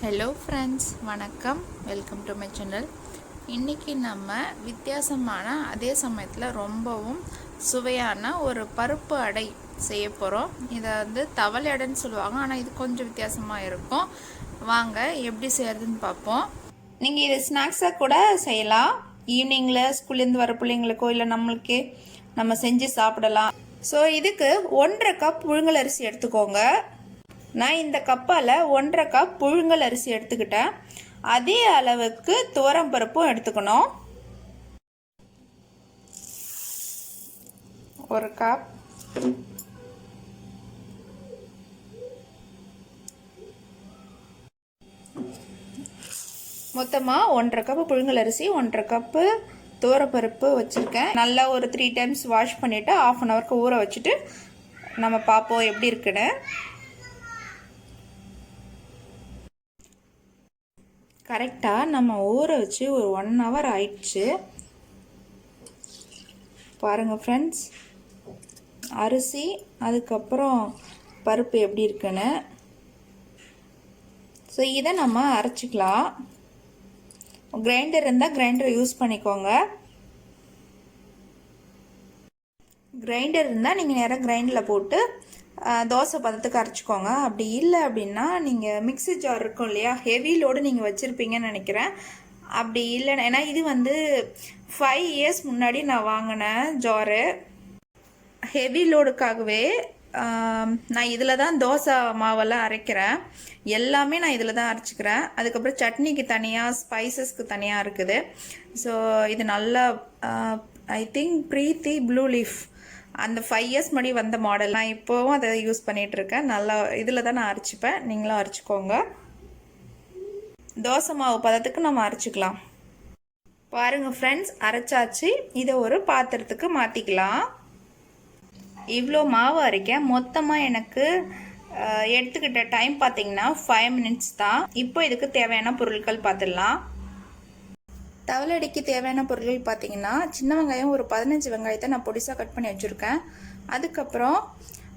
Hello friends வணக்கம். Welcome to my channel இன்றைக்கி நம்ம வித்தியாசமான அதே சமயத்தில் ரொம்பவும் சுவையான ஒரு பருப்பு அடை செய்ய போகிறோம் இதை வந்து தவளை அடைன்னு சொல்லுவாங்க. ஆனால் இது கொஞ்சம் வித்தியாசமாக இருக்கும். வாங்க எப்படி செய்யறதுன்னு பார்ப்போம். நீங்கள் இது ஸ்நாக்ஸாக கூட செய்யலாம். ஈவினிங்கில் ஸ்கூல்லேருந்து வர பிள்ளைங்களுக்கோ இல்லை நம்மளுக்கே நம்ம செஞ்சு சாப்பிடலாம். ஸோ இதுக்கு ஒன்றரை கப் புழுங்கல் அரிசி எடுத்துக்கோங்க. நான் இந்த கப்பால் ஒன்றரை கப் புழுங்கல் அரிசி எடுத்துக்கிட்டேன். அதே அளவுக்கு துவரம் பருப்பும் எடுத்துக்கணும். ஒரு கப் மொத்தமாக ஒன்றரை கப்பு புழுங்கல் அரிசி ஒன்றரை கப்பு துவரப்பருப்பு வச்சுருக்கேன். நல்லா ஒரு த்ரீ டைம்ஸ் வாஷ் பண்ணிவிட்டு ஆஃப் அன் ஹவருக்கு ஊற வச்சுட்டு நம்ம பார்ப்போம் எப்படி இருக்குன்னு. கரெக்டாக நம்ம ஊற வச்சு ஒரு ஒன் ஹவர் ஆயிடுச்சு. பாருங்கள் ஃப்ரெண்ட்ஸ் அரிசி அதுக்கப்புறம் பருப்பு எப்படி இருக்குன்னு. ஸோ இதை நம்ம அரைச்சிக்கலாம். கிரைண்டர் இருந்தால் கிரைண்டரை யூஸ் பண்ணிக்கோங்க. கிரைண்டர் இருந்தால் நீங்கள் நேராக கிரைண்டரில் போட்டு தோசை பதத்துக்கு அரைச்சிக்கோங்க. அப்படி இல்லை அப்படின்னா நீங்கள் மிக்சி ஜார் இருக்கும் இல்லையா? ஹெவி லோடு நீங்கள் வச்சுருப்பீங்கன்னு நினைக்கிறேன். அப்படி இல்லைன்னா ஏன்னா இது வந்து ஃபைவ் இயர்ஸ் முன்னாடி நான் வாங்கினேன் ஜாரு. ஹெவி லோடுக்காகவே நான் இதில் தான் தோசை மாவெல்லாம் அரைக்கிறேன். எல்லாமே நான் இதில் தான் அரைச்சிக்கிறேன். அதுக்கப்புறம் சட்னிக்கு தனியாக ஸ்பைசஸ்க்கு தனியாக இருக்குது. ஸோ இது நல்லா I think Preethi blue leaf அந்த ஃபைவ் இயர்ஸ் முன்னாடி வந்த மாடல் நான் இப்போவும் அதை யூஸ் பண்ணிகிட்டு இருக்கேன் நல்லா இதில் தான் நான் அரைச்சிப்பேன். நீங்களும் அரைச்சிக்கோங்க. தோசை மாவு பதத்துக்கு நம்ம அரைச்சிக்கலாம். பாருங்கள் ஃப்ரெண்ட்ஸ் அரைச்சாச்சு. இதை ஒரு பாத்திரத்துக்கு மாற்றிக்கலாம் இவ்வளோ மாவு அரைக்க மொத்தமாக எனக்கு எடுத்துக்கிட்ட டைம் பார்த்தீங்கன்னா ஃபைவ் மினிட்ஸ் தான். இப்போ இதுக்கு தேவையான பொருட்கள் பார்த்துடலாம் தவளடிக்கு தேவையான பொருட்கள் பார்த்தீங்கன்னா சின்ன வெங்காயம் ஒரு பதினஞ்சு வெங்காயத்தை நான் பொடிசாக கட் பண்ணி வச்சுருக்கேன். அதுக்கப்புறம்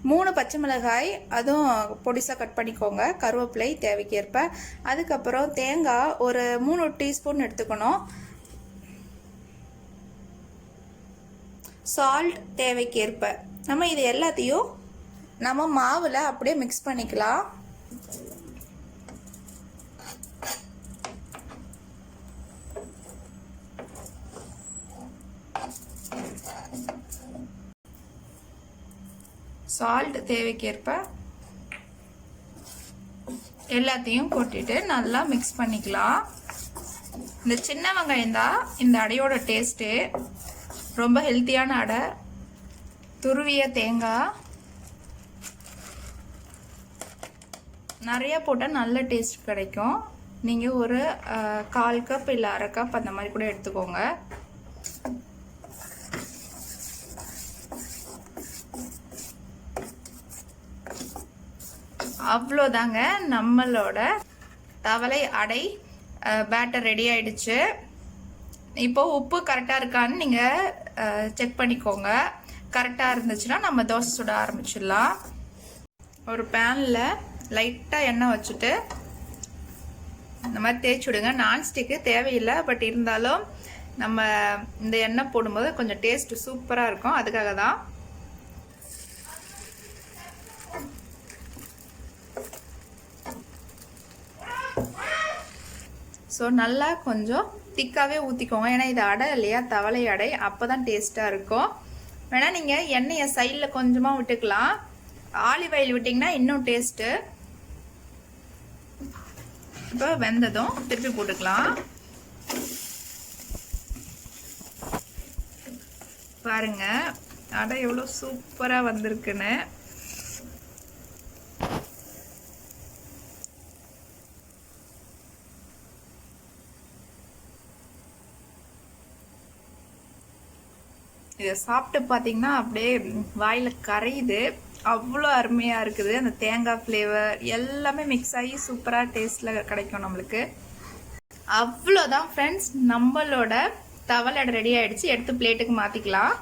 மூணு பச்சை மிளகாய் அதுவும் பொடிசாக கட் பண்ணிக்கோங்க. கருவேப்பிலை தேவைக்கேற்ப. அதுக்கப்புறம் தேங்காய் ஒரு மூணு டீஸ்பூன் எடுத்துக்கணும். சால்ட் தேவைக்கேற்ப. நம்ம இது எல்லாத்தையும் நம்ம மாவில் அப்படியே மிக்ஸ் பண்ணிக்கலாம். சால்ட் தேவைக்கேற்ப எல்லாத்தையும் கொட்டிட்டு நல்லா மிக்ஸ் பண்ணிக்கலாம். இந்த சின்ன வெங்காயம் தான் இந்த அடையோட டேஸ்ட்டு ரொம்ப ஹெல்த்தியான அடை. துருவிய தேங்காய். நிறையா போட்டால் நல்ல டேஸ்ட் கிடைக்கும். நீங்கள் ஒரு கால் கப் இல்லை அரை கப் அந்த மாதிரி கூட எடுத்துக்கோங்க. அவ்வளோதாங்க. நம்மளோட தவளை அடை பேட்டர் ரெடி ஆயிடுச்சு. இப்போ உப்பு கரெக்டாக இருக்கான்னு நீங்கள் செக் பண்ணிக்கோங்க. கரெக்டாக இருந்துச்சுன்னா நம்ம தோசை சுட ஆரம்பிச்சிடலாம். ஒரு பேனில் லைட்டாக எண்ணெய் வச்சுட்டு இந்த மாதிரி தேய்ச்சி விடுங்க. நான்ஸ்டிக்கு தேவையில்லை பட் இருந்தாலும் நம்ம இந்த எண்ணெய் போடும்போது கொஞ்சம் டேஸ்ட்டு சூப்பராக இருக்கும். அதுக்காக தான் ஸோ நல்லா கொஞ்சம் திக்காகவே ஊற்றிக்கோங்க ஏன்னா இது அடை இல்லையா? தவளை அடை. அப்போ தான் டேஸ்ட்டாக இருக்கும். வேணால் நீங்கள் எண்ணெயை சைடில் கொஞ்சமாக விட்டுக்கலாம். ஆலிவ் ஆயில் விட்டிங்கன்னா இன்னும் டேஸ்ட்டு இப்போ வெந்ததும் திருப்பி போட்டுக்கலாம். பாருங்கள் அடை எவ்வளோ சூப்பராக வந்திருக்குன்னு. இதை சாப்பிட்டு பார்த்தீங்கன்னா அப்படியே வாயில் கரையுது. அவ்வளோ அருமையாக இருக்குது. அந்த தேங்காய் ஃப்ளேவர் எல்லாமே மிக்ஸ் ஆகி சூப்பராக டேஸ்ட்டில் கிடைக்கும் நம்மளுக்கு. அவ்வளோதான் ஃப்ரெண்ட்ஸ் நம்மளோட தவளை ரெடி ஆகிடுச்சு எடுத்து பிளேட்டுக்கு மாற்றிக்கலாம்